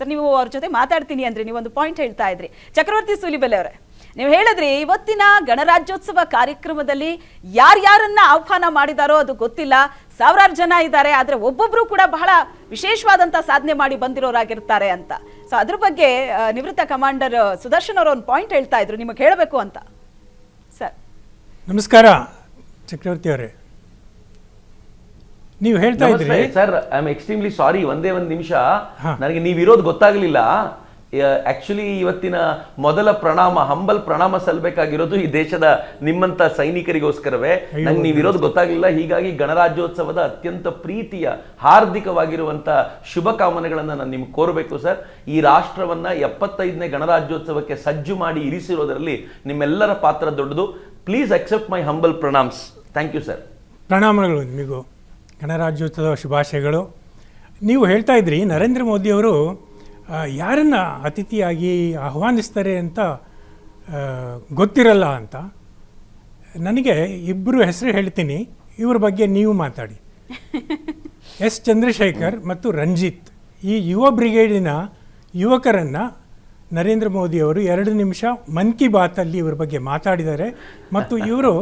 Sir, ನೀವು ಅವ್ರ ಜೊತೆ ಮಾತಾಡ್ತೀನಿ ಅಂದ್ರೆ ನೀವು ಒಂದು ಪಾಯಿಂಟ್ ಹೇಳ್ತಾ ಇದ್ರಿ. ಚಕ್ರವರ್ತಿ ಸೂಲಿಬೆಲೆ ಅವರೇ, ನೀವು ಹೇಳಿದ್ರಿ ಇವತ್ತಿನ ಗಣರಾಜ್ಯೋತ್ಸವ ಕಾರ್ಯಕ್ರಮದಲ್ಲಿ ಯಾರ್ಯಾರನ್ನ ಆಹ್ವಾನ ಮಾಡಿದಾರೋ ಅದು ಗೊತ್ತಿಲ್ಲ. ಸಾವಿರಾರು ಜನ ಇದ್ದಾರೆ, ಆದ್ರೆ ಒಬ್ಬೊಬ್ರು ಕೂಡ ಬಹಳ ವಿಶೇಷವಾದಂತ ಸಾಧನೆ ಮಾಡಿ ಬಂದಿರೋರಾಗಿರ್ತಾರೆ ಅಂತ. ಸೊ ಅದ್ರ ಬಗ್ಗೆ ನಿವೃತ್ತ ಕಮಾಂಡರ್ ಸುದರ್ಶನ್ ಅವರು ಒಂದು ಪಾಯಿಂಟ್ ಹೇಳ್ತಾ ಇದ್ರು, ನಿಮಗೆ ಹೇಳಬೇಕು ಅಂತ. ಸರ್. ನಮಸ್ಕಾರ, ಚಕ್ರವರ್ತಿ ಅವರೇ. ನೀವು ಹೇಳ್ತಾ ಇದ್ರಿ. Sir I am extremely sorry ಒಂದೇ ಒಂದು ನಿಮಿಷ. ನನಗೆ ನೀವು ಇರೋದು ಗೊತ್ತಾಗ್ಲಿಲ್ಲ. ಆಕ್ಚುಲಿ ಇವತ್ತಿನ ಮೊದಲ ಪ್ರಣಾಮ ಹಂಬಲ್ ಪ್ರಣಾಮ ಸಲ್ಬೇಕಾಗಿರೋದು ಈ ದೇಶದ ನಿಮ್ಮಂತ ಸೈನಿಕರಿಗೋಸ್ಕರವೇ. ನಂಗೆ ಇರೋದು ಗೊತ್ತಾಗ್ಲಿಲ್ಲ. ಹೀಗಾಗಿ ಗಣರಾಜ್ಯೋತ್ಸವದ ಅತ್ಯಂತ ಪ್ರೀತಿಯ ಹಾರ್ದಿಕವಾಗಿರುವಂತ ಶುಭ ಕಾಮನೆಗಳನ್ನು ನಾನು ನಿಮ್ಗೆ ಕೋರಬೇಕು ಸರ್. ಈ ರಾಷ್ಟ್ರವನ್ನ ಎಪ್ಪತ್ತೈದನೇ ಗಣರಾಜ್ಯೋತ್ಸವಕ್ಕೆ ಸಜ್ಜು ಮಾಡಿ ಇರಿಸಿರೋದರಲ್ಲಿ ನಿಮ್ಮೆಲ್ಲರ ಪಾತ್ರ ದೊಡ್ಡದು. Please accept my humble pranams. Thank you sir ಪ್ರಣಾಮಗಳು ನಿಮಗೂ ಗಣರಾಜ್ಯೋತ್ಸವ ಶುಭಾಶಯಗಳು. ನೀವು ಹೇಳ್ತಾ ಇದ್ರಿ ನರೇಂದ್ರ ಮೋದಿಯವರು ಯಾರನ್ನ ಅತಿಥಿಯಾಗಿ ಆಹ್ವಾನಿಸ್ತಾರೆ ಅಂತ ಗೊತ್ತಿರಲ್ಲ ಅಂತ. ನನಗೆ ಇಬ್ಬರು ಹೆಸರು ಹೇಳ್ತೀನಿ ಇವ್ರ ಬಗ್ಗೆ ನೀವು ಮಾತಾಡಿ. ಎಸ್. ಚಂದ್ರಶೇಖರ್ ಮತ್ತು ರಂಜಿತ್. ಈ ಯುವ ಬ್ರಿಗೇಡಿನ ಯುವಕರನ್ನು ನರೇಂದ್ರ ಮೋದಿಯವರು ಎರಡು ನಿಮಿಷ ಮನ್ ಕಿ ಬಾತಲ್ಲಿ ಇವ್ರ ಬಗ್ಗೆ ಮಾತಾಡಿದ್ದಾರೆ. ಮತ್ತು ಇವರು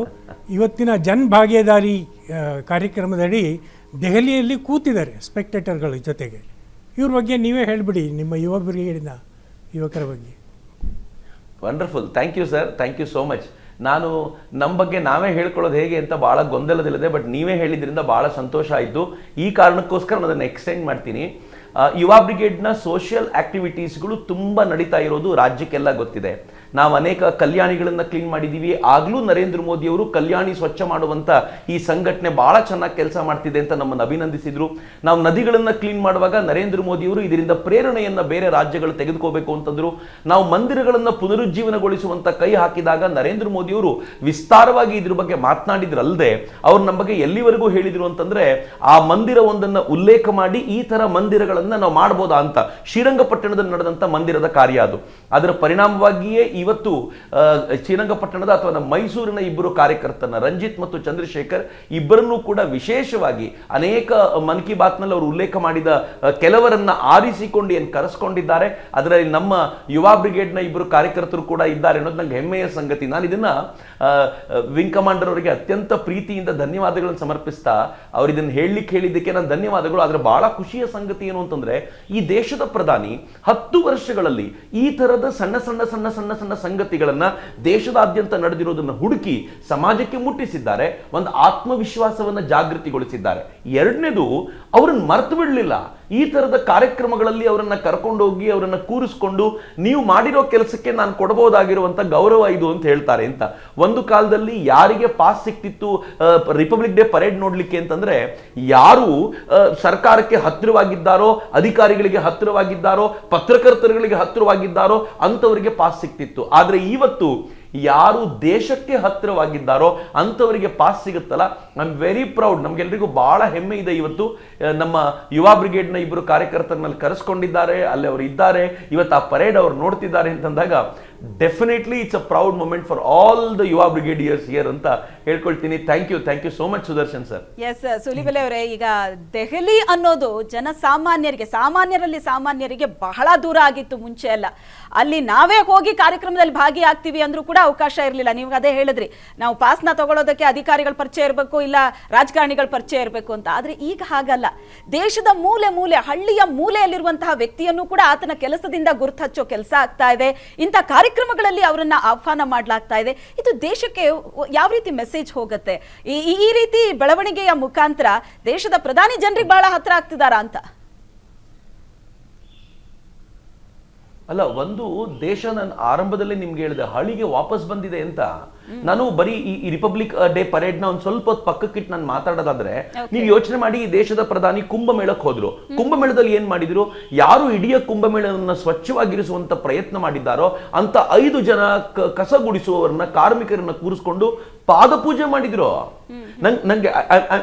ಇವತ್ತಿನ ಜನ್ ಭಾಗ್ಯದಾರಿ ಕಾರ್ಯಕ್ರಮದಡಿ ದೆಹಲಿಯಲ್ಲಿ ಕೂತಿದ್ದಾರೆ ಸ್ಪೆಕ್ಟೇಟರ್ಗಳ ಜೊತೆಗೆ. ಇವ್ರ ಬಗ್ಗೆ ನೀವೇ ಹೇಳಿಬಿಡಿ ನಿಮ್ಮ ಯುವ ಬ್ರಿಗೇಡಿನ ಯುವಕರ ಬಗ್ಗೆ. Wonderful thank you sir thank you so much ನಾನು ನಮ್ಮ ಬಗ್ಗೆ ನಾವೇ ಹೇಳ್ಕೊಳ್ಳೋದು ಹೇಗೆ ಅಂತ ಭಾಳ ಗೊಂದಲದಲ್ಲಿದೆ ಬಟ್ ನೀವೇ ಹೇಳಿದ್ರಿಂದ ಭಾಳ ಸಂತೋಷ ಆಯಿತು. ಈ ಕಾರಣಕ್ಕೋಸ್ಕರ ನಾನು ಅದನ್ನು ಎಕ್ಸ್ಟೆಂಡ್ ಮಾಡ್ತೀನಿ. ಯುವ ಬ್ರಿಗೇಡ್ನ ಸೋಷಿಯಲ್ ಆಕ್ಟಿವಿಟೀಸ್ಗಳು ತುಂಬ ನಡೀತಾ ಇರೋದು ರಾಜ್ಯಕ್ಕೆಲ್ಲ ಗೊತ್ತಿದೆ. ನಾವು ಅನೇಕ ಕಲ್ಯಾಣಿಗಳನ್ನ ಕ್ಲೀನ್ ಮಾಡಿದ್ದೀವಿ ಆಗಲೂ ನರೇಂದ್ರ ಮೋದಿ ಅವರು ಕಲ್ಯಾಣಿ ಸ್ವಚ್ಛ ಮಾಡುವಂತ ಈ ಸಂಘಟನೆ ಬಹಳ ಚೆನ್ನಾಗಿ ಕೆಲಸ ಮಾಡ್ತಿದೆ ಅಂತ ನಮ್ಮನ್ನು ಅಭಿನಂದಿಸಿದ್ರು. ನಾವು ನದಿಗಳನ್ನ ಕ್ಲೀನ್ ಮಾಡುವಾಗ ನರೇಂದ್ರ ಮೋದಿ ಅವರು ಇದರಿಂದ ಪ್ರೇರಣೆಯನ್ನ ಬೇರೆ ರಾಜ್ಯಗಳು ತೆಗೆದುಕೋಬೇಕು ಅಂತಂದ್ರು. ನಾವು ಮಂದಿರಗಳನ್ನ ಪುನರುಜ್ಜೀವನಗೊಳಿಸುವಂತ ಕೈ ಹಾಕಿದಾಗ ನರೇಂದ್ರ ಮೋದಿ ಅವರು ವಿಸ್ತಾರವಾಗಿ ಇದ್ರ ಬಗ್ಗೆ ಮಾತನಾಡಿದ್ರಲ್ಲದೆ ಅವ್ರು ನಮ್ಮ ಬಗ್ಗೆ ಎಲ್ಲಿವರೆಗೂ ಹೇಳಿದ್ರು ಅಂತಂದ್ರೆ, ಆ ಮಂದಿರ ಒಂದನ್ನ ಉಲ್ಲೇಖ ಮಾಡಿ ಈ ತರ ಮಂದಿರಗಳನ್ನ ನಾವು ಮಾಡ್ಬೋದಾ ಅಂತ. ಶ್ರೀರಂಗಪಟ್ಟಣದಲ್ಲಿ ನಡೆದಂತ ಮಂದಿರದ ಕಾರ್ಯ ಅದು. ಅದರ ಪರಿಣಾಮವಾಗಿಯೇ ಇವತ್ತು ಶ್ರೀರಂಗಪಟ್ಟಣದ ಅಥವಾ ನಮ್ಮ ಮೈಸೂರಿನ ಇಬ್ಬರು ಕಾರ್ಯಕರ್ತನ ರಂಜಿತ್ ಮತ್ತು ಚಂದ್ರಶೇಖರ್ ಇಬ್ಬರನ್ನೂ ಕೂಡ ವಿಶೇಷವಾಗಿ ಅನೇಕ ಮನ್ ಕಿ ಬಾತ್ನಲ್ಲಿ ಅವರು ಉಲ್ಲೇಖ ಮಾಡಿದ ಕೆಲವರನ್ನ ಆರಿಸಿಕೊಂಡು ಏನು ಕರೆಸ್ಕೊಂಡಿದ್ದಾರೆ, ಅದರಲ್ಲಿ ನಮ್ಮ ಯುವ ಬ್ರಿಗೇಡ್ನ ಇಬ್ಬರು ಕಾರ್ಯಕರ್ತರು ಕೂಡ ಇದ್ದಾರೆ ಅನ್ನೋದು ನಂಗೆ ಹೆಮ್ಮೆಯ ಸಂಗತಿ. ನಾನು ಇದನ್ನ ವಿಂಗ್ ಕಮಾಂಡರ್ ಅವರಿಗೆ ಅತ್ಯಂತ ಪ್ರೀತಿಯಿಂದ ಧನ್ಯವಾದಗಳನ್ನು ಸಮರ್ಪಿಸ್ತಾ ಅವ್ರು ಇದನ್ನು ಹೇಳಲಿಕ್ಕೆ ಹೇಳಿದ್ದಕ್ಕೆ ನಾನು ಧನ್ಯವಾದಗಳು. ಆದರೆ ಬಹಳ ಖುಷಿಯ ಸಂಗತಿ ಏನು ಅಂತಂದ್ರೆ, ಈ ದೇಶದ ಪ್ರಧಾನಿ ಹತ್ತು ವರ್ಷಗಳಲ್ಲಿ ಈ ಥರದ ಸಣ್ಣ ಸಣ್ಣ ಸಣ್ಣ ಸಣ್ಣ ಸಣ್ಣ ಸಂಗತಿಗಳನ್ನ ದೇಶದಾದ್ಯಂತ ನಡೆದಿರೋದನ್ನು ಹುಡುಕಿ ಸಮಾಜಕ್ಕೆ ಮುಟ್ಟಿಸಿದ್ದಾರೆ. ಒಂದು ಆತ್ಮವಿಶ್ವಾಸವನ್ನ ಜಾಗೃತಿಗೊಳಿಸಿದ್ದಾರೆ. ಎರಡನೇದು, ಅವರನ್ನು ಮರೆತು ಬಿಡಲಿಲ್ಲ. ಈ ತರದ ಕಾರ್ಯಕ್ರಮಗಳಲ್ಲಿ ಅವರನ್ನ ಕರ್ಕೊಂಡೋಗಿ ಅವರನ್ನ ಕೂರಿಸ್ಕೊಂಡು ನೀವು ಮಾಡಿರೋ ಕೆಲಸಕ್ಕೆ ನಾನು ಕೊಡಬಹುದಾಗಿರುವಂತ ಗೌರವ ಇದು ಅಂತ ಹೇಳ್ತಾರೆ. ಅಂತ ಒಂದು ಕಾಲದಲ್ಲಿ ಯಾರಿಗೆ ಪಾಸ್ ಸಿಕ್ತಿತ್ತು ರಿಪಬ್ಲಿಕ್ ಡೇ ಪರೇಡ್ ನೋಡ್ಲಿಕ್ಕೆ ಅಂತಂದ್ರೆ ಯಾರು ಸರ್ಕಾರಕ್ಕೆ ಹತ್ತಿರವಾಗಿದ್ದಾರೋ, ಅಧಿಕಾರಿಗಳಿಗೆ ಹತ್ತಿರವಾಗಿದ್ದಾರೋ, ಪತ್ರಕರ್ತರುಗಳಿಗೆ ಹತ್ತಿರವಾಗಿದ್ದಾರೋ ಅಂತವರಿಗೆ ಪಾಸ್ ಸಿಕ್ತಿತ್ತು. ಆದ್ರೆ ಇವತ್ತು ಯಾರು ದೇಶಕ್ಕೆ ಹತ್ತಿರವಾಗಿದ್ದಾರೋ ಅಂಥವರಿಗೆ ಪಾಸ್ ಸಿಗುತ್ತಲ್ಲ. ಐ ಆಮ್ ವೆರಿ ಪ್ರೌಡ್ ನಮ್ಗೆಲ್ರಿಗೂ ಬಹಳ ಹೆಮ್ಮೆ ಇದೆ ಇವತ್ತು. ನಮ್ಮ ಯುವ ಬ್ರಿಗೇಡ್ನ ಇಬ್ಬರು ಕಾರ್ಯಕರ್ತರನ್ನಲ್ಲಿ ಕರೆಸ್ಕೊಂಡಿದ್ದಾರೆ, ಅಲ್ಲಿ ಅವರು ಇದ್ದಾರೆ. ಇವತ್ತು ಆ ಪರೇಡ್ ಅವ್ರು ನೋಡ್ತಿದ್ದಾರೆ ಅಂತಂದಾಗ definitely it's a proud moment for all the Yuva brigadiers here ಅಂತ ಹೇಳ್ಕೊಳ್ತೀನಿ. Thank you thank you so much Sudarshan sir S Sulibele ಅವರೇ, ಈಗ ದೆಹಲಿ ಅನ್ನೋದು ಜನಸಾಮಾನ್ಯರಿಗೆ, ಸಾಮಾನ್ಯರಲ್ಲಿ ಸಾಮಾನ್ಯರಿಗೆ ಬಹಳ ದೂರ ಆಗಿತ್ತು, ಮುಂಚೆ ಎಲ್ಲ ಅಲ್ಲಿ ನಾವೇ ಹೋಗಿ ಕಾರ್ಯಕ್ರಮದಲ್ಲಿ ಭಾಗಿಯಾಗ್ತೀವಿ ಅಂದ್ರೂ ಕೂಡ ಅವಕಾಶ ಇರಲಿಲ್ಲ. ನೀವು ಅದೇ ಹೇಳಿದ್ರಿ. ನಾವು ಪಾಸ್ನ ತಗೊಳ್ಳೋದಕ್ಕೆ ಅಧಿಕಾರಿಗಳ ಪರಿಚಯ ಇರಬೇಕು, ಇಲ್ಲ ರಾಜಕಾರಣಿಗಳ ಪರಿಚಯ ಇರಬೇಕು ಅಂತ. ಆದ್ರೆ ಈಗ ಹಾಗಲ್ಲ. ದೇಶದ ಮೂಲೆ ಮೂಲೆ, ಹಳ್ಳಿಯ ಮೂಲೆಯಲ್ಲಿರುವಂತಹ ವ್ಯಕ್ತಿಯನ್ನು ಕೂಡ ಆತನ ಕೆಲಸದಿಂದ ಗುರುತಚ್ಚೋ ಕೆಲಸ ಆಗ್ತಾ ಇದೆ. ಇಂಥ ಕಾರ್ಯಕ್ರಮಗಳಲ್ಲಿ ಅವರನ್ನ ಆಹ್ವಾನ ಮಾಡಲಾಗ್ತಾ ಇದೆ. ಇದು ದೇಶಕ್ಕೆ ಯಾವ ರೀತಿ ಮೆಸೇಜ್ ಹೋಗುತ್ತೆ? ಈ ರೀತಿ ಬೆಳವಣಿಗೆಯ ಮುಖಾಂತರ ದೇಶದ ಪ್ರಧಾನಿ ಜನರಿಗೆ ಬಹಳ ಹತ್ರ ಆಗ್ತಿದಾರ ಅಂತ? ಅಲ್ಲ, ಒಂದು ದೇಶ ನಾನು ಆರಂಭದಲ್ಲಿ ನಿಮ್ಗೆ ಹೇಳಿದೆ ಹಳಿಗೆ ವಾಪಸ್ ಬಂದಿದೆ ಅಂತ ನಾನು ಬರೀ ಈ- ರಿಪಬ್ಲಿಕ್ ಡೇ ಪರೇಡ್ನ ಒಂದ್ ಸ್ವಲ್ಪ ಹೊತ್ತು ಪಕ್ಕಕ್ಕಿಟ್ಟು ನಾನು ಮಾತಾಡೋದಾದ್ರೆ ನೀವು ಯೋಚನೆ ಮಾಡಿ ಈ ದೇಶದ ಪ್ರಧಾನಿ ಕುಂಭಮೇಳಕ್ಕೆ ಹೋದ್ರು. ಕುಂಭಮೇಳದಲ್ಲಿ ಏನ್ ಮಾಡಿದ್ರು? ಯಾರು ಇಡೀ ಕುಂಭಮೇಳವನ್ನ ಸ್ವಚ್ಛವಾಗಿರಿಸುವಂತ ಪ್ರಯತ್ನ ಮಾಡಿದ್ದಾರೋ ಅಂತ ಐದು ಜನ ಕಸ ಗುಡಿಸುವವರನ್ನ ಕಾರ್ಮಿಕರನ್ನ ಕೂರಿಸ್ಕೊಂಡು ಪಾದಪೂಜೆ ಮಾಡಿದ್ರು. ನಂಗೆ ನಂಗೆ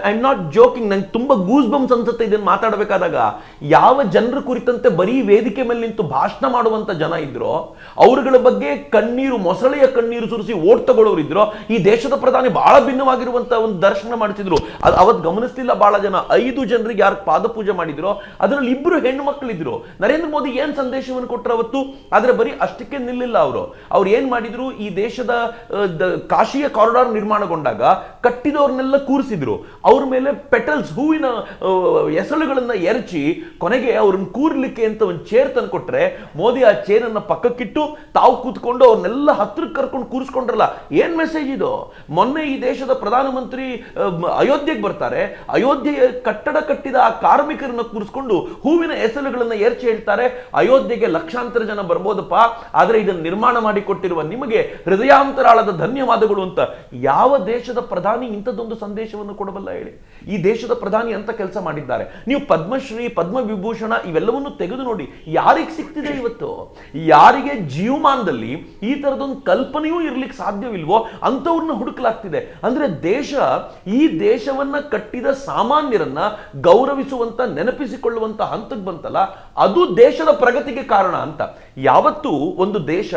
ಐ ಆಮ್ ನಾಟ್ ಜೋಕಿಂಗ್ ನಂಗೆ ತುಂಬಾ ಗೂಸ್ ಬಂಬ್ಸ್ ಅನ್ಸುತ್ತೆ ಇದನ್ನ ಮಾತಾಡಬೇಕಾದಾಗ. ಯಾವ ಜನರ ಕುರಿತಂತೆ ಬರೀ ವೇದಿಕೆ ಮೇಲೆ ನಿಂತು ಭಾಷಣ ಮಾಡುವಂತ ಜನ ಇದ್ರು ಅವರುಗಳ ಬಗ್ಗೆ ಕಣ್ಣೀರು ಮೊಸಳೆಯ ಕಣ್ಣೀರು ಸುರಿಸಿ ಓಟ್ ತಗೊಳ್ಳೋರು ಇದ್ರು, ಈ ದೇಶದ ಪ್ರಧಾನಿ ಬಹಳ ಭಿನ್ನವಾಗಿರುವಂತ ಒಂದು ದರ್ಶನ ಮಾಡ್ತಿದ್ರು. ಅದು ಅವತ್ತು ಗಮನಿಸ್ತಿಲ್ಲ ಬಹಳ ಜನ. ಐದು ಜನರಿಗೆ ಯಾರು ಪಾದಪೂಜೆ ಮಾಡಿದ್ರು, ಅದರಲ್ಲಿ ಇಬ್ಬರು ಹೆಣ್ಣು ಮಕ್ಕಳಿದ್ರು ನರೇಂದ್ರ ಮೋದಿ ಏನ್ ಸಂದೇಶವನ್ನು ಕೊಟ್ಟರು ಅವತ್ತು? ಆದ್ರೆ ಬರೀ ಅಷ್ಟಕ್ಕೆ ನಿಲ್ಲಿಲ್ಲ ಅವರು. ಅವ್ರು ಏನ್ ಮಾಡಿದ್ರು? ಈ ದೇಶದ ಕಾಶಿಯ ಕಾರಿಡಾರ್ ನಿರ್ಮಾಣಗೊಂಡಾಗ ಕಟ್ಟಿದವ್ರನ್ನೆಲ್ಲ ಕೂರಿಸಿದ್ರು. ಅವ್ರ ಮೇಲೆ ಪೆಟಲ್ಸ್, ಹೂವಿನ ಎಸಳುಗಳನ್ನ ಎರಚಿ ಕೊನೆಗೆ ಅವ್ರನ್ನ ಕೂರ್ಲಿಕ್ಕೆ ಅಂತ ಒಂದು ಚೇರ್ ತಂದು ಕೊಟ್ರೆ, ಮೋದಿ ಆ ಚೇರ್ ಅನ್ನ ಪಕ್ಕಕ್ಕಿಟ್ಟು ತಾವು ಕೂತ್ಕೊಂಡು ಅವ್ರನ್ನೆಲ್ಲ ಹತ್ರಕ್ಕೆ ಕರ್ಕೊಂಡು ಕೂರಿಸ್ಕೊಂಡ್ರಲ್ಲ. ಏನ್ ಮೆಸೇಜ್ ಇದು? ಮೊನ್ನೆ ಈ ದೇಶದ ಪ್ರಧಾನಮಂತ್ರಿ ಅಯೋಧ್ಯೆಗೆ ಬರ್ತಾರೆ. ಅಯೋಧ್ಯೆಯ ಕಟ್ಟಡ ಕಟ್ಟಿದ ಆ ಕಾರ್ಮಿಕರನ್ನ ಕೂರಿಸ್ಕೊಂಡು ಹೂವಿನ ಹೆಸರುಗಳನ್ನ ಏರ್ಚಿ ಹೇಳ್ತಾರೆ. ಅಯೋಧ್ಯೆಗೆ ಲಕ್ಷಾಂತರ ಜನ ಬರ್ಬೋದಪ್ಪ. ಆದ್ರೆ ಇದನ್ನ ನಿರ್ಮಾಣ ಮಾಡಿ ಕೊಟ್ಟಿರುವ ನಿಮಗೆ ಹೃದಯಾಂತರಾಳದ ಧನ್ಯವಾದಗಳು ಅಂತ ಯಾವ ದೇಶದ ಪ್ರಧಾನಿ ಇಂಥದ್ದೊಂದು ಸಂದೇಶವನ್ನು ಕೊಡಬಲ್ಲ ಹೇಳಿ? ಈ ದೇಶದ ಪ್ರಧಾನಿ ಅಂತ ಕೆಲಸ ಮಾಡಿದ್ದಾರೆ. ನೀವು ಪದ್ಮಶ್ರೀ, ಪದ್ಮವಿಭೂಷಣ ಇವೆಲ್ಲವನ್ನು ತೆಗೆದು ನೋಡಿ ಯಾರಿಗೆ ಸಿಗ್ತಿದೆ ಇವತ್ತು? ಯಾರಿಗೆ ಜೀವಮಾನದಲ್ಲಿ ಈ ತರದೊಂದು ಕಲ್ಪನೆಯೂ ಇರ್ಲಿಕ್ಕೆ ಸಾಧ್ಯವಿಲ್ವೋ? ಅಂಥವ್ರನ್ನ ಹುಡುಕಲಾಗ್ತಿದೆ. ಅಂದ್ರೆ ದೇಶ, ಈ ದೇಶವನ್ನ ಕಟ್ಟಿದ ಸಾಮಾನ್ಯರನ್ನ ಗೌರವಿಸುವಂತ, ನೆನಪಿಸಿಕೊಳ್ಳುವಂತ ಹಂತಕ್ಕೆ ಬಂತಲ್ಲ, ಅದು ದೇಶದ ಪ್ರಗತಿಗೆ ಕಾರಣ ಅಂತ. ಯಾವತ್ತು ಒಂದು ದೇಶ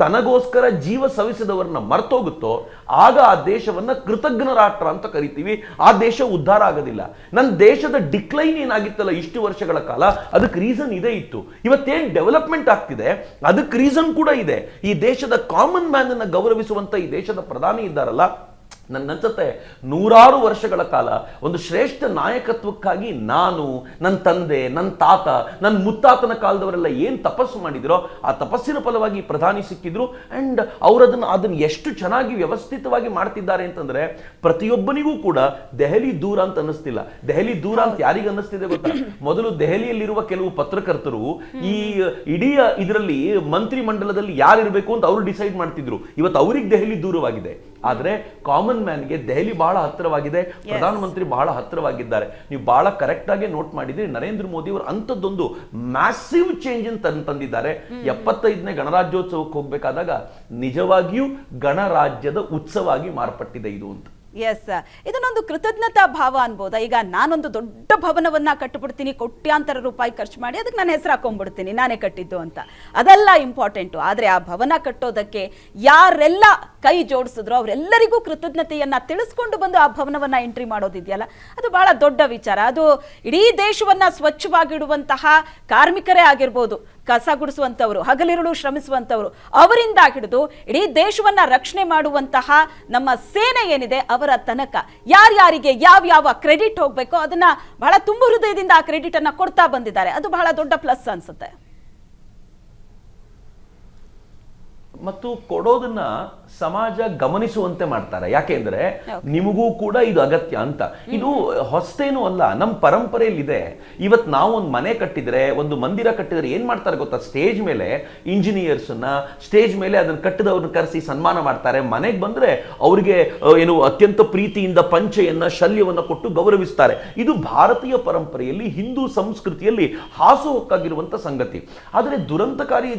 ತನಗೋಸ್ಕರ ಜೀವ ಸವಿಸಿದವರನ್ನ ಮರ್ತೋಗುತ್ತೋ, ಆಗ ಆ ದೇಶವನ್ನ ಕೃತಜ್ಞ ರಾಷ್ಟ್ರ ಅಂತ ಕರಿತೀವಿ. ಆ ದೇಶ ಉದ್ಧಾರ ಆಗೋದಿಲ್ಲ. ನನ್ನ ದೇಶದ ಡಿಕ್ಲೈನ್ ಏನಾಗಿತ್ತಲ್ಲ ಇಷ್ಟು ವರ್ಷಗಳ ಕಾಲ? ಅದಕ್ಕೆ ರೀಸನ್ ಇದೇ ಇತ್ತು. ಇವತ್ತೇನ್ ಡೆವಲಪ್ಮೆಂಟ್ ಆಗ್ತಿದೆ? ಅದಕ್ಕೆ ರೀಸನ್ ಕೂಡ ಇದೆ. ಈ ದೇಶದ ಕಾಮನ್ ಮ್ಯಾನ್ ಅನ್ನ ಗೌರವಿಸುವಂತ ಈ ದೇಶದ ಪ್ರಧಾನಿ ಇದ್ದಾರಲ್ಲ ನನ್ಗನ್ಸುತ್ತೆ ನೂರಾರು ವರ್ಷಗಳ ಕಾಲ ಒಂದು ಶ್ರೇಷ್ಠ ನಾಯಕತ್ವಕ್ಕಾಗಿ ನಾನು ನನ್ನ ತಂದೆ ನನ್ನ ತಾತ ನನ್ನ ಮುತ್ತಾತನ ಕಾಲದವರೆಲ್ಲ ಏನು ತಪಸ್ಸು ಮಾಡಿದ್ರೋ ಆ ತಪಸ್ಸಿನ ಫಲವಾಗಿ ಪ್ರಧಾನಿ ಸಿಕ್ಕಿದ್ರು. ಅಂಡ್ ಅವರದನ್ನು ಅದನ್ನು ಎಷ್ಟು ಚೆನ್ನಾಗಿ ವ್ಯವಸ್ಥಿತವಾಗಿ ಮಾಡ್ತಿದ್ದಾರೆ ಅಂತಂದ್ರೆ ಪ್ರತಿಯೊಬ್ಬನಿಗೂ ಕೂಡ ದೆಹಲಿ ದೂರ ಅಂತ ಅನ್ನಿಸ್ತಿಲ್ಲ. ದೆಹಲಿ ದೂರ ಅಂತ ಯಾರಿಗೆ ಅನ್ನಿಸ್ತಿದೆ ಗೊತ್ತಾ? ಮೊದಲು ದೆಹಲಿಯಲ್ಲಿರುವ ಕೆಲವು ಪತ್ರಕರ್ತರು ಈ ಇಡೀ ಇದರಲ್ಲಿ ಮಂತ್ರಿ ಮಂಡಲದಲ್ಲಿ ಯಾರಿರಬೇಕು ಅಂತ ಅವರು ಡಿಸೈಡ್ ಮಾಡ್ತಿದ್ರು. ಇವತ್ತು ಅವ್ರಿಗೆ ದೆಹಲಿ ದೂರವಾಗಿದೆ. ಆದ್ರೆ ಕಾಮನ್ ಮ್ಯಾನ್ಗೆ ದೆಹಲಿ ಬಹಳ ಹತ್ತಿರವಾಗಿದೆ ಪ್ರಧಾನಮಂತ್ರಿ ಬಹಳ ಹತ್ತಿರವಾಗಿದ್ದಾರೆ. ನೀವು ಬಹಳ ಕರೆಕ್ಟಾಗಿ ನೋಟ್ ಮಾಡಿದ್ರಿ. ನರೇಂದ್ರ ಮೋದಿ ಅವರು ಅಂಥದ್ದೊಂದು ಮ್ಯಾಸಿವ್ ಚೇಂಜ್ ತಂದು ತಂದಿದ್ದಾರೆ. ಎಪ್ಪತ್ತೈದನೇ ಗಣರಾಜ್ಯೋತ್ಸವಕ್ಕೆ ಹೋಗಬೇಕಾದಾಗ ನಿಜವಾಗಿಯೂ ಗಣರಾಜ್ಯದ ಉತ್ಸವ ಆಗಿ ಮಾರ್ಪಟ್ಟಿದೆ ಇದು ಅಂತ. ಎಸ್ ಇದನ್ನೊಂದು ಕೃತಜ್ಞತಾ ಭಾವ ಅನ್ಬೋದಾ. ಈಗ ನಾನೊಂದು ದೊಡ್ಡ ಭವನವನ್ನ ಕಟ್ಟಿಬಿಡ್ತೀನಿ ಕೋಟ್ಯಾಂತರ ರೂಪಾಯಿ ಖರ್ಚು ಮಾಡಿ ಅದಕ್ಕೆ ನಾನು ಹೆಸರು ಹಾಕೊಂಡ್ಬಿಡ್ತೀನಿ ನಾನೇ ಕಟ್ಟಿದ್ದು ಅಂತ. ಅದೆಲ್ಲ ಇಂಪಾರ್ಟೆಂಟು ಆದರೆ ಆ ಭವನ ಕಟ್ಟೋದಕ್ಕೆ ಯಾರೆಲ್ಲ ಕೈ ಜೋಡಿಸಿದ್ರು ಅವರೆಲ್ಲರಿಗೂ ಕೃತಜ್ಞತೆಯನ್ನ ತಿಳಿಸ್ಕೊಂಡು ಬಂದು ಆ ಭವನವನ್ನ ಎಂಟ್ರಿ ಮಾಡೋದಿದೆಯಲ್ಲ, ಅದು ಬಹಳ ದೊಡ್ಡ ವಿಚಾರ. ಅದು ಇಡೀ ದೇಶವನ್ನ ಸ್ವಚ್ಛವಾಗಿಡುವಂತಹ ಕಾರ್ಮಿಕರೇ ಆಗಿರ್ಬೋದು. ಕಸ ಗುಡಿಸುವಂಥವ್ರು, ಹಗಲಿರುಳು ಶ್ರಮಿಸುವಂಥವ್ರು, ಅವರಿಂದ ಹಿಡಿದು ಇಡೀ ದೇಶವನ್ನ ರಕ್ಷಣೆ ಮಾಡುವಂತಹ ನಮ್ಮ ಸೇನೆ ಏನಿದೆ, ಅವರ ತನಕ. ಯಾರ್ಯಾರಿಗೆ ಯಾವ ಯಾವ ಕ್ರೆಡಿಟ್ ಹೋಗಬೇಕೋ ಅದನ್ನ ಬಹಳ ತುಂಬ ಹೃದಯದಿಂದ ಆ ಕ್ರೆಡಿಟ್ ಅನ್ನ ಕೊಡ್ತಾ ಬಂದಿದ್ದಾರೆ. ಅದು ಬಹಳ ದೊಡ್ಡ ಪ್ಲಸ್ ಅನ್ಸುತ್ತೆ. ಮತ್ತು ಕೊಡೋದನ್ನ ಸಮಾಜ ಗಮನಿಸುವಂತೆ ಮಾಡ್ತಾರೆ. ಯಾಕೆಂದ್ರೆ ನಿಮಗೂ ಕೂಡ ಇದು ಅಗತ್ಯ ಅಂತ. ಇದು ಹೊಸ್ತೇನೂ ಅಲ್ಲ ನಮ್ಮ ಪರಂಪರೆಯಲ್ಲಿದೆ. ಇವತ್ ನಾವು ಒಂದು ಮನೆ ಕಟ್ಟಿದ್ರೆ ಒಂದು ಮಂದಿರ ಕಟ್ಟಿದ್ರೆ ಏನ್ ಮಾಡ್ತಾರೆ ಗೊತ್ತಾ? ಸ್ಟೇಜ್ ಮೇಲೆ ಇಂಜಿನಿಯರ್ಸ್ ಅನ್ನ ಸ್ಟೇಜ್ ಮೇಲೆ ಅದನ್ನ ಕಟ್ಟಿದವ್ರನ್ನ ಕರೆಸಿ ಸನ್ಮಾನ ಮಾಡ್ತಾರೆ. ಮನೆಗೆ ಬಂದ್ರೆ ಅವರಿಗೆ ಏನು ಅತ್ಯಂತ ಪ್ರೀತಿಯಿಂದ ಪಂಚೆಯನ್ನ ಶಲ್ಯವನ್ನ ಕೊಟ್ಟು ಗೌರವಿಸ್ತಾರೆ. ಇದು ಭಾರತೀಯ ಪರಂಪರೆಯಲ್ಲಿ ಹಿಂದೂ ಸಂಸ್ಕೃತಿಯಲ್ಲಿ ಹಾಸುಹೊಕ್ಕಾಗಿರುವಂತ ಸಂಗತಿ. ಆದರೆ ದುರಂತಕಾರಿ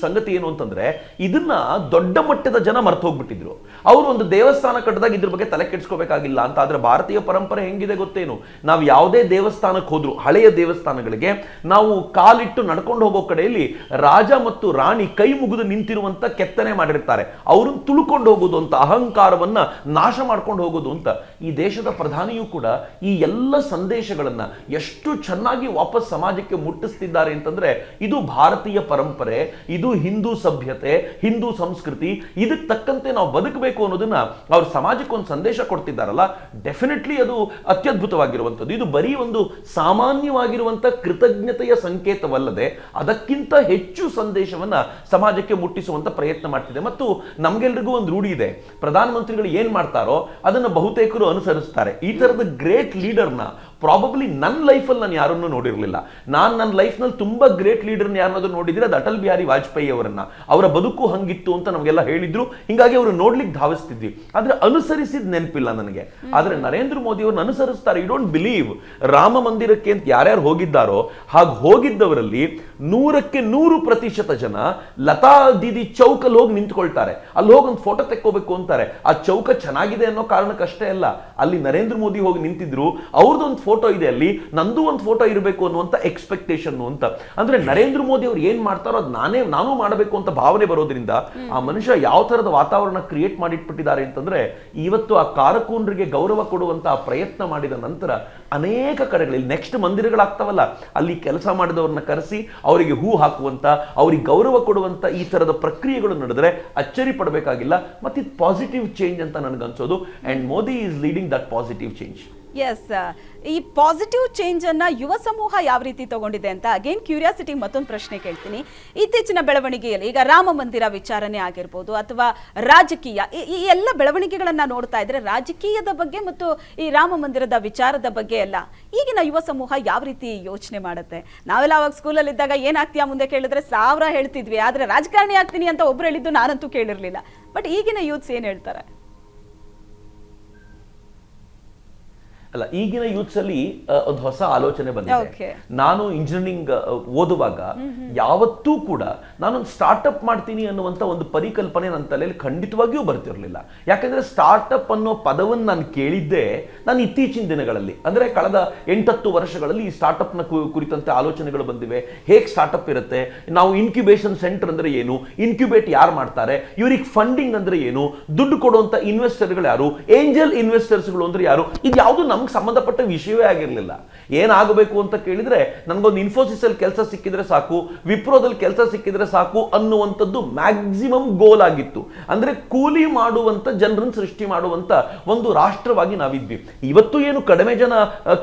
ಸಂಗತಿ ಏನು ಅಂತಂದ್ರೆ ಇದನ್ನ ದೊಡ್ಡ ಮಟ್ಟದ ಜನ ಮರ್ತು ಹೋಗ್ಬಿಟ್ಟಿದ್ರು. ಅವರು ಒಂದು ದೇವಸ್ಥಾನ ಕಟ್ಟಿದಾಗ ಇದ್ರ ಬಗ್ಗೆ ತಲೆ ಕೆಡಿಸ್ಕೋಬೇಕಾಗಿಲ್ಲ ಅಂತ. ಆದ್ರೆ ಭಾರತೀಯ ಪರಂಪರೆ ಹೆಂಗಿದೆ ಗೊತ್ತೇನು? ನಾವು ಯಾವುದೇ ದೇವಸ್ಥಾನಕ್ಕೆ ಹೋದ್ರು, ಹಳೆಯ ದೇವಸ್ಥಾನಗಳಿಗೆ ನಾವು ಕಾಲಿಟ್ಟು ನಡ್ಕೊಂಡು ಹೋಗೋ ಕಡೆಯಲ್ಲಿ ರಾಜ ಮತ್ತು ರಾಣಿ ಕೈ ಮುಗಿದು ನಿಂತಿರುವಂತ ಕೆತ್ತನೆ ಮಾಡಿರ್ತಾರೆ. ಅವ್ರನ್ನ ತುಳ್ಕೊಂಡು ಹೋಗೋದು ಅಂತ, ಅಹಂಕಾರವನ್ನ ನಾಶ ಮಾಡ್ಕೊಂಡು ಹೋಗೋದು ಅಂತ ಈ ದೇಶದ ಪ್ರಧಾನಿಯೂ ಕೂಡ ಈ ಎಲ್ಲ ಸಂದೇಶಗಳನ್ನ ಎಷ್ಟು ಚೆನ್ನಾಗಿ ವಾಪಸ್ ಸಮಾಜಕ್ಕೆ ಮುಟ್ಟಿಸ್ತಿದ್ದಾರೆ ಅಂತಂದ್ರೆ ಇದು ಭಾರತೀಯ ಪರಂಪರೆ, ಇದು ಹಿಂದೂ ಸಭ್ಯತೆ ಹಿಂದೂ ಸಂಸ್ಕೃತಿ ಇದಕ್ಕೆ ತಕ್ಕಂತೆ ನಾವು ಬದುಕಬೇಕು ಅನ್ನೋದನ್ನ ಅವ್ರ ಸಮಾಜಕ್ಕೆ ಒಂದು ಸಂದೇಶ ಕೊಡ್ತಿದ್ದಾರಲ್ಲ ಡೆಫಿನೆಟ್ಲಿ ಅದು ಅತ್ಯದ್ಭುತವಾಗಿರುವಂಥದ್ದು. ಇದು ಬರೀ ಒಂದು ಸಾಮಾನ್ಯವಾಗಿರುವಂಥ ಕೃತಜ್ಞತೆಯ ಸಂಕೇತವಲ್ಲದೆ ಅದಕ್ಕಿಂತ ಹೆಚ್ಚು ಸಂದೇಶವನ್ನ ಸಮಾಜಕ್ಕೆ ಮುಟ್ಟಿಸುವಂತ ಪ್ರಯತ್ನ ಮಾಡ್ತಿದೆ. ಮತ್ತು ನಮ್ಗೆಲ್ರಿಗೂ ಒಂದು ರೂಢಿ ಇದೆ. ಪ್ರಧಾನಮಂತ್ರಿಗಳು ಏನ್ ಮಾಡ್ತಾರೋ ಅದನ್ನು ಬಹುತೇಕರು ಅನುಸರಿಸ್ತಾರೆ. ಈ ತರದ ಗ್ರೇಟ್ ಲೀಡರ್ನ ಪ್ರಾಬಬ್ಲಿ ನನ್ನ ಲೈಫಲ್ಲಿ ನಾನು ಯಾರನ್ನೂ ನೋಡಿರಲಿಲ್ಲ. ನಾನು ನನ್ನ ಲೈಫ್ನಲ್ಲಿ ತುಂಬಾ ಗ್ರೇಟ್ ಲೀಡರ್ನ ಯಾರನ್ನಾದ್ರೂ ನೋಡಿದ್ರೆ ಅದು ಅಟಲ್ ಬಿಹಾರಿ ವಾಜಪೇಯಿ ಅವರನ್ನ. ಅವರ ಬದುಕು ಹಂಗಿತ್ತು ಅಂತ ನಮಗೆಲ್ಲ ಹೇಳಿದ್ರು. ಹಿಂಗಾಗಿ ಅವರು ನೋಡ್ಲಿಕ್ಕೆ ಧಾವಿಸ್ತಿದ್ವಿ. ಆದ್ರೆ ಅನುಸರಿಸಿದ ನೆನಪಿಲ್ಲ ನನಗೆ. ಆದ್ರೆ ನರೇಂದ್ರ ಮೋದಿ ಅವ್ರನ್ನ ಅನುಸರಿಸ್ತಾರೆ. ಯು ಡೋಂಟ್ ಬಿಲೀವ್ ರಾಮ ಮಂದಿರಕ್ಕೆ ಅಂತ ಯಾರ್ಯಾರು ಹೋಗಿದ್ದಾರೋ, ಹಾಗೆ ಹೋಗಿದ್ದವರಲ್ಲಿ ನೂರಕ್ಕೆ ನೂರು ಪ್ರತಿಶತ ಜನ ಲತಾ ದೀದಿ ಚೌಕಲ್ಲಿ ಹೋಗಿ ನಿಂತ್ಕೊಳ್ತಾರೆ. ಅಲ್ಲಿ ಹೋಗಿ ಒಂದು ಫೋಟೋ ತೆಕ್ಕೋಬೇಕು ಅಂತಾರೆ. ಆ ಚೌಕ ಚೆನ್ನಾಗಿದೆ ಅನ್ನೋ ಕಾರಣಕ್ಕಷ್ಟೇ ಅಲ್ಲ. ಅಲ್ಲಿ ನರೇಂದ್ರ ಮೋದಿ ಹೋಗಿ ನಿಂತಿದ್ರು. ಅವ್ರದ್ದೊಂದು ಫೋಟೋ ಇದೆ ಅಲ್ಲಿ, ನಂದು ಒಂದು ಫೋಟೋ ಇರಬೇಕು ಅನ್ನುವಂಥ ಎಕ್ಸ್ಪೆಕ್ಟೇಷನ್ ಅಂತ. ಅಂದ್ರೆ ನರೇಂದ್ರ ಮೋದಿ ಅವ್ರು ಏನ್ ಮಾಡ್ತಾರೋ ಅದು ನಾನೇ, ನಾನು ಮಾಡಬೇಕು ಅಂತ ಭಾವನೆ ಬರೋದ್ರಿಂದ ಆ ಮನುಷ್ಯ ಯಾವ ತರದ ವಾತಾವರಣ ಕ್ರಿಯೇಟ್ ಮಾಡಿಟ್ಬಿಟ್ಟಿದ್ದಾರೆ ಅಂತಂದ್ರೆ, ಇವತ್ತು ಆ ಕಾರಕೂನರಿಗೆ ಗೌರವ ಕೊಡುವಂತಹ ಪ್ರಯತ್ನ ಮಾಡಿದ ನಂತರ ಅನೇಕ ಕಡೆಗಳಲ್ಲಿ ನೆಕ್ಸ್ಟ್ ಮಂದಿರಗಳಾಗ್ತಾವಲ್ಲ, ಅಲ್ಲಿ ಕೆಲಸ ಮಾಡಿದವ್ರನ್ನ ಕರೆಸಿ, ಅವರಿಗೆ ಹೂ ಹಾಕುವಂತ, ಅವ್ರಿಗೆ ಗೌರವ ಕೊಡುವಂತ ಈ ತರದ ಪ್ರಕ್ರಿಯೆಗಳು ನಡೆದ್ರೆ ಅಚ್ಚರಿ ಪಡಬೇಕಾಗಿಲ್ಲ. ಮತ್ತೆ ಪಾಸಿಟಿವ್ ಚೇಂಜ್ ಅಂತ ನನಗನ್ಸೋದು. And Modi is leading that positive change yes ಈ ಪಾಸಿಟಿವ್ ಚೇಂಜ್ ಅನ್ನ ಯುವ ಸಮೂಹ ಯಾವ ರೀತಿ ತಗೊಂಡಿದೆ ಅಂತ ಅಗೇನ್ ಕ್ಯೂರಿಯಾಸಿಟಿ ಮತ್ತೊಂದು ಪ್ರಶ್ನೆ ಕೇಳ್ತೀನಿ. ಇತ್ತೀಚಿನ ಬೆಳವಣಿಗೆಯಲ್ಲಿ ಈಗ ರಾಮ ಮಂದಿರ ವಿಚಾರನೆ ಆಗಿರ್ಬೋದು ಅಥವಾ ರಾಜಕೀಯ, ಈ- ಎಲ್ಲ ಬೆಳವಣಿಗೆಗಳನ್ನ ನೋಡ್ತಾ ಇದ್ರೆ ರಾಜಕೀಯದ ಬಗ್ಗೆ ಮತ್ತು ಈ ರಾಮ ಮಂದಿರದ ವಿಚಾರದ ಬಗ್ಗೆ ಎಲ್ಲ ಈಗಿನ ಯುವ ಸಮೂಹ ಯಾವ ರೀತಿ ಯೋಚನೆ ಮಾಡುತ್ತೆ? ನಾವೆಲ್ಲ ಅವಾಗ ಸ್ಕೂಲಲ್ಲಿ ಇದ್ದಾಗ ಏನಾಗ್ತೀಯಾ ಮುಂದೆ ಕೇಳಿದ್ರೆ ಸಾವಿರ ಹೇಳ್ತಿದ್ವಿ, ಆದ್ರೆ ರಾಜಕಾರಣಿ ಆಗ್ತೀನಿ ಅಂತ ಒಬ್ರು ಹೇಳಿದ್ದು ನಾನಂತೂ ಕೇಳಿರ್ಲಿಲ್ಲ. ಬಟ್ ಈಗಿನ ಯೂತ್ಸ್ ಏನ್ ಹೇಳ್ತಾರೆ? ಅಲ್ಲ ಈಗಿನ ಯೂತ್ಸ್ ಅಲ್ಲಿ ಒಂದು ಹೊಸ ಆಲೋಚನೆ ಬಂದಿದೆ. ನಾನು ಇಂಜಿನಿಯರಿಂಗ್ ಓದುವಾಗ ಯಾವತ್ತೂ ಕೂಡ ನಾನೊಂದು ಸ್ಟಾರ್ಟ್ಅಪ್ ಮಾಡ್ತೀನಿ ಅನ್ನುವಂತ ಒಂದು ಪರಿಕಲ್ಪನೆ ನನ್ನ ತಲೆಯಲ್ಲಿ ಖಂಡಿತವಾಗಿಯೂ ಬರ್ತಿರ್ಲಿಲ್ಲ. ಯಾಕಂದ್ರೆ ಸ್ಟಾರ್ಟ್ಅಪ್ ಅನ್ನೋ ಪದವನ್ನು ನಾನು ಕೇಳಿದ್ದೆ ನಾನು ಇತ್ತೀಚಿನ ದಿನಗಳಲ್ಲಿ. ಅಂದ್ರೆ ಕಳೆದ ಎಂಟತ್ತು ವರ್ಷಗಳಲ್ಲಿ ಈ ಸ್ಟಾರ್ಟ್ಅಪ್ನ ಕುರಿತಂತೆ ಆಲೋಚನೆಗಳು ಬಂದಿವೆ. ಹೇಗೆ ಸ್ಟಾರ್ಟ್ಅಪ್ ಇರುತ್ತೆ? ನಾವು ಇನ್ಕ್ಯುಬೇಷನ್ ಸೆಂಟರ್ ಅಂದ್ರೆ ಏನು? ಇನ್ಕ್ಯುಬೇಟ್ ಯಾರು ಮಾಡ್ತಾರೆ? ಇವ್ರಿಗೆ ಫಂಡಿಂಗ್ ಅಂದ್ರೆ ಏನು? ದುಡ್ಡು ಕೊಡುವಂತ ಇನ್ವೆಸ್ಟರ್ಗಳು ಯಾರು? ಏಂಜಲ್ ಇನ್ವೆಸ್ಟರ್ಸ್ಗಳು ಅಂದ್ರೆ ಯಾರು? ಇದು ಯಾವುದು ನಮ್ಗೆ ಸಂಬಂಧಪಟ್ಟ ವಿಷಯವೇ ಆಗಿರಲಿಲ್ಲ. ಏನಾಗಬೇಕು ಅಂತ ಕೇಳಿದ್ರೆ ನನಗೊಂದು ಇನ್ಫೋಸಿಸ್ ಅಲ್ಲಿ ಕೆಲಸ ಸಿಕ್ಕಿದ್ರೆ ಸಾಕು ವಿಪ್ರೋದಲ್ಲಿ ಕೆಲಸ ಸಿಕ್ಕಿದ್ರೆ ಸಾಕು ಅನ್ನುವಂಥದ್ದು ಮ್ಯಾಕ್ಸಿಮಮ್ ಗೋಲ್ ಆಗಿತ್ತು. ಅಂದ್ರೆ ಕೂಲಿ ಮಾಡುವಂತ ಜನರನ್ನು ಸೃಷ್ಟಿ ಮಾಡುವಂತ ಒಂದು ರಾಷ್ಟ್ರವಾಗಿ ನಾವಿದ್ವಿ. ಇವತ್ತು ಏನು ಕಡಿಮೆ ಜನ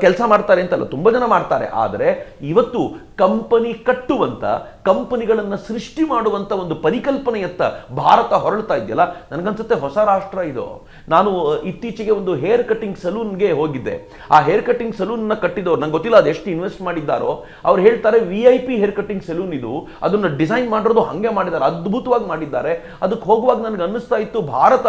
ಕೆಲಸ ಮಾಡ್ತಾರೆ ಅಂತಲ್ಲ, ತುಂಬಾ ಜನ ಮಾಡ್ತಾರೆ. ಆದರೆ ಇವತ್ತು ಕಂಪನಿ ಕಟ್ಟುವಂತ, ಕಂಪನಿಗಳನ್ನು ಸೃಷ್ಟಿ ಮಾಡುವಂತ ಒಂದು ಪರಿಕಲ್ಪನೆಯತ್ತ ಭಾರತ ಹೊರಳ್ತಾ ಇದೆಯಲ್ಲ? ನನಗನ್ಸುತ್ತೆ ಹೊಸ ರಾಷ್ಟ್ರ ಇದು. ನಾನು ಇತ್ತೀಚೆಗೆ ಒಂದು ಹೇರ್ ಕಟಿಂಗ್ ಸಲೂನ್ಗೆ ಹೋಗಿದ್ದೆ. ಆ ಹೇರ್ ಕಟಿಂಗ್ ಸಲೂನ್ನ ಕಟ್ಟಿದವ್ರು, ನಂಗೆ ಗೊತ್ತಿಲ್ಲ ಅದೆಷ್ಟು ಇನ್ವೆಸ್ಟ್ ಮಾಡಿದ್ದಾರೋ, ಅವ್ರು ಹೇಳ್ತಾರೆ V I P hair cutting salon ಇದು. ಅದನ್ನ ಡಿಸೈನ್ ಮಾಡಿರೋದು ಹಂಗೆ ಮಾಡಿದ್ದಾರೆ, ಅದ್ಭುತವಾಗಿ ಮಾಡಿದ್ದಾರೆ. ಅದಕ್ಕೆ ಹೋಗುವಾಗ ನನಗೆ ಅನ್ನಿಸ್ತಾ ಇತ್ತು, ಭಾರತ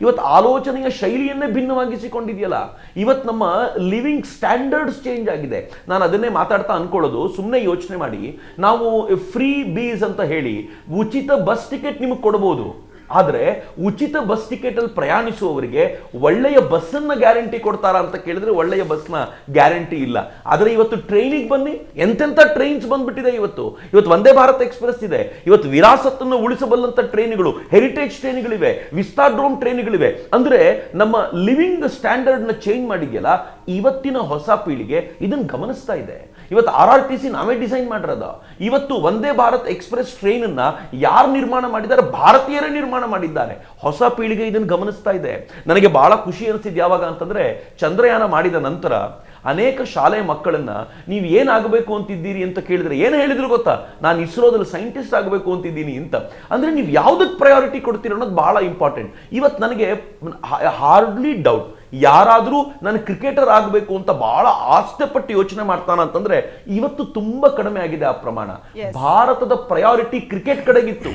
ಇವತ್ತು ಆಲೋಚನೆಯ ಶೈಲಿಯನ್ನೇ ಭಿನ್ನವಾಗಿಸಿಕೊಂಡಿದೆಯಲ್ಲ. ಇವತ್ತು ನಮ್ಮ ಲಿವಿಂಗ್ ಸ್ಟ್ಯಾಂಡರ್ಡ್ಸ್ ಚೇಂಜ್ ಆಗಿದೆ. ನಾನು ಅದನ್ನೇ ಮಾತಾಡ್ತಾ ಅನ್ಕೊಳ್ಳೋದು. ಸುಮ್ಮನೆ ಯೋಚನೆ ಮಾಡಿ. ನಾವು ಫ್ರೀ ಬೀಸ್ ಅಂತ ಹೇಳಿ ಉಚಿತ ಬಸ್ ಟಿಕೆಟ್ ನಿಮಗೆ ಕೊಡಬಹುದು ಆದರೆ ಉಚಿತ ಬಸ್ ಟಿಕೆಟ್ ಅಲ್ಲಿ ಪ್ರಯಾಣಿಸುವವರಿಗೆ ಒಳ್ಳೆಯ ಬಸ್ಸನ್ನ ಗ್ಯಾರಂಟಿ ಕೊಡ್ತಾರಾ ಅಂತ ಕೇಳಿದ್ರೆ ಒಳ್ಳೆಯ ಬಸ್ನ ಗ್ಯಾರಂಟಿ ಇಲ್ಲ. ಆದ್ರೆ ಇವತ್ತು ಟ್ರೈನಿಗೆ ಬನ್ನಿ. ಎಂತೆಂಥ ಟ್ರೈನ್ಸ್ ಬಂದ್ಬಿಟ್ಟಿದೆ ಇವತ್ತು. ಇವತ್ತು ವಂದೇ ಭಾರತ್ ಎಕ್ಸ್ಪ್ರೆಸ್ ಇದೆ. ಇವತ್ತು ವಿರಾಸತ್ತನ್ನು ಉಳಿಸಬಲ್ಲಂತ ಟ್ರೈನ್ಗಳು ಹೆರಿಟೇಜ್ ಟ್ರೈನ್ಗಳಿವೆ ವಿಸ್ತಾಡ್ರೋಮ್ ಟ್ರೈನ್ಗಳಿವೆ ಅಂದ್ರೆ ನಮ್ಮ ಲಿವಿಂಗ್ ಸ್ಟ್ಯಾಂಡರ್ಡ್ನ ಚೇಂಜ್ ಮಾಡಿದ್ಯಲ್ಲ ಇವತ್ತಿನ ಹೊಸ ಪೀಳಿಗೆ ಇದನ್ನ ಗಮನಿಸ್ತಾ ಇದೆ. ಇವತ್ತು ಆರ್ ಆರ್ ಟಿ ಸಿ ನಾವೇ ಡಿಸೈನ್ ಮಾಡಿರೋದು. ಇವತ್ತು ವಂದೇ ಭಾರತ್ ಎಕ್ಸ್ಪ್ರೆಸ್ ಟ್ರೈನ್ ಅನ್ನ ಯಾರು ನಿರ್ಮಾಣ ಮಾಡಿದ್ದಾರೆ? ಭಾರತೀಯರೇ ನಿರ್ಮಾಣ ಮಾಡಿದ್ದಾರೆ. ಹೊಸ ಪೀಳಿಗೆ ಇದನ್ನು ಗಮನಿಸ್ತಾ ಇದೆ. ನನಗೆ ಬಹಳ ಖುಷಿ ಅನಿಸಿದ್ ಯಾವಾಗ ಅಂತಂದ್ರೆ, ಚಂದ್ರಯಾನ ಮಾಡಿದ ನಂತರ ಅನೇಕ ಶಾಲೆ ಮಕ್ಕಳನ್ನ ನೀವು ಏನಾಗಬೇಕು ಅಂತಿದ್ದೀರಿ ಅಂತ ಕೇಳಿದ್ರೆ ಏನು ಹೇಳಿದ್ರು ಗೊತ್ತಾ? ನಾನು ಇಸ್ರೋದಲ್ಲಿ ಸೈಂಟಿಸ್ಟ್ ಆಗಬೇಕು ಅಂತಿದ್ದೀನಿ ಅಂತ. ಅಂದ್ರೆ ನೀವು ಯಾವುದಕ್ಕೆ ಪ್ರಯಾರಿಟಿ ಕೊಡ್ತೀರೋ ಅನ್ನೋದು ಬಹಳ ಇಂಪಾರ್ಟೆಂಟ್ ಇವತ್ತು ನನಗೆ ಹಾರ್ಡ್ಲಿ ಡೌಟ್ ಯಾರಾದರೂ ನಾನು ಕ್ರಿಕೆಟರ್ ಆಗಬೇಕು ಅಂತ ಬಹಳ ಆಸ್ತೆ ಪಟ್ಟು ಯೋಚನೆ ಮಾಡ್ತಾನ ಅಂತಂದ್ರೆ ಇವತ್ತು ತುಂಬಾ ಕಡಿಮೆ ಆಗಿದೆ ಆ ಪ್ರಮಾಣ. ಭಾರತದ ಪ್ರಯಾರಿಟಿ ಕ್ರಿಕೆಟ್ ಕಡೆಗಿತ್ತು.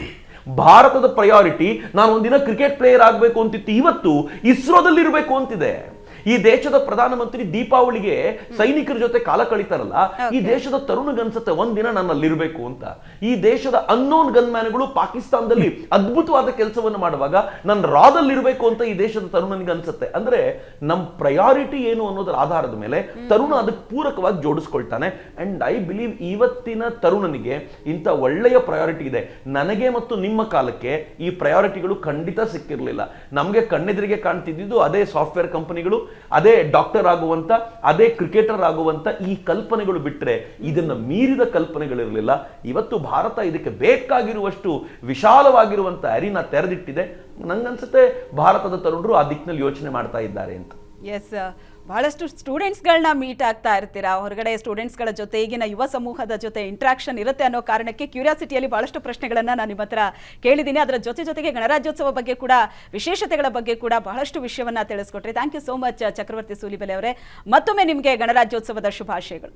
ಭಾರತದ ಪ್ರಯಾರಿಟಿ ನಾನು ಒಂದಿನ ಕ್ರಿಕೆಟ್ ಪ್ಲೇಯರ್ ಆಗಬೇಕು ಅಂತಿತ್ತು. ಇವತ್ತು ಇಸ್ರೋದಲ್ಲಿ ಇರಬೇಕು ಅಂತಿದೆ. ಈ ದೇಶದ ಪ್ರಧಾನಮಂತ್ರಿ ದೀಪಾವಳಿಗೆ ಸೈನಿಕರ ಜೊತೆ ಕಾಲ ಕಳೀತಾರಲ್ಲ ಈ ದೇಶದ ತರುಣಗನ್ಸುತ್ತೆ ಒಂದಿನ ನಾನು ಅಲ್ಲಿರ್ಬೇಕು ಅಂತ. ಈ ದೇಶದ ಅನ್ನೋನ್ ಗನ್ಮ್ಯಾನ್ಗಳು ಪಾಕಿಸ್ತಾನದಲ್ಲಿ ಅದ್ಭುತವಾದ ಕೆಲಸವನ್ನು ಮಾಡುವಾಗ ನಾನು ರಾದಲ್ಲಿ ಇರಬೇಕು ಅಂತ ಈ ದೇಶದ ತರುಣನಿಗೆ ಅನ್ಸುತ್ತೆ. ಅಂದ್ರೆ ನಮ್ಮ ಪ್ರಯಾರಿಟಿ ಏನು ಅನ್ನೋದರ ಆಧಾರದ ಮೇಲೆ ತರುಣ ಅದಕ್ಕೆ ಪೂರಕವಾಗಿ ಜೋಡಿಸ್ಕೊಳ್ತಾನೆ. ಅಂಡ್ ಐ ಬಿಲೀವ್ ಇವತ್ತಿನ ತರುಣನಿಗೆ ಇಂಥ ಒಳ್ಳೆಯ ಪ್ರಯಾರಿಟಿ ಇದೆ. ನನಗೆ ಮತ್ತು ನಿಮ್ಮ ಕಾಲಕ್ಕೆ ಈ ಪ್ರಯಾರಿಟಿಗಳು ಖಂಡಿತ ಸಿಕ್ಕಿರಲಿಲ್ಲ. ನಮಗೆ ಕಣ್ಣೆದುರಿಗೆ ಕಾಣ್ತಿದ್ದು ಅದೇ ಸಾಫ್ಟ್ವೇರ್ ಕಂಪನಿಗಳು ಅದೇ ಡಾಕ್ಟರ್ ಆಗುವಂತ, ಅದೇ ಕ್ರಿಕೆಟರ್ ಆಗುವಂತ ಈ ಕಲ್ಪನೆಗಳು ಬಿಟ್ಟರೆ ಇದನ್ನ ಮೀರಿದ ಕಲ್ಪನೆಗಳಿರಲಿಲ್ಲ ಇವತ್ತು ಭಾರತ ಇದಕ್ಕೆ ಬೇಕಾಗಿರುವಷ್ಟು ವಿಶಾಲವಾಗಿರುವಂತ ಅರಿನ ತೆರೆದಿಟ್ಟಿದೆ. ನಂಗನ್ಸುತ್ತೆ ಭಾರತದ ತರುಣರು ಆ ದಿಕ್ಕಿನಲ್ಲಿ ಯೋಚನೆ ಮಾಡ್ತಾ ಇದ್ದಾರೆ ಅಂತ. ಎಸ್ ಬಹಳಷ್ಟು ಸ್ಟೂಡೆಂಟ್ಸ್ಗಳನ್ನ ಮೀಟ್ ಆಗ್ತಾ ಇರ್ತೀರಾ? ಹೊರಗಡೆ ಸ್ಟೂಡೆಂಟ್ಸ್ಗಳ ಜೊತೆ ಈಗಿನ ಯುವ ಸಮೂಹದ ಜೊತೆ ಇಂಟ್ರಾಕ್ಷನ್ ಇರುತ್ತೆ ಅನ್ನೋ ಕಾರಣಕ್ಕೆ ಕ್ಯೂರಿಯಾಸಿಟಿಯಲ್ಲಿ ಬಹಳಷ್ಟು ಪ್ರಶ್ನೆಗಳನ್ನು ನಾನು ನಿಮ್ಮ ಹತ್ರ ಕೇಳಿದ್ದೀನಿ. ಅದರ ಜೊತೆ ಜೊತೆಗೆ ಗಣರಾಜ್ಯೋತ್ಸವ ಬಗ್ಗೆ ಕೂಡ, ವಿಶೇಷತೆಗಳ ಬಗ್ಗೆ ಕೂಡ ಬಹಳಷ್ಟು ವಿಷಯವನ್ನ ತಿಳಿಸ್ಕೊಟ್ರಿ. Thank you so much Chakravarthi Sulibele ಅವರೇ. ಮತ್ತೊಮ್ಮೆ ನಿಮಗೆ ಗಣರಾಜ್ಯೋತ್ಸವದ ಶುಭಾಶಯಗಳು.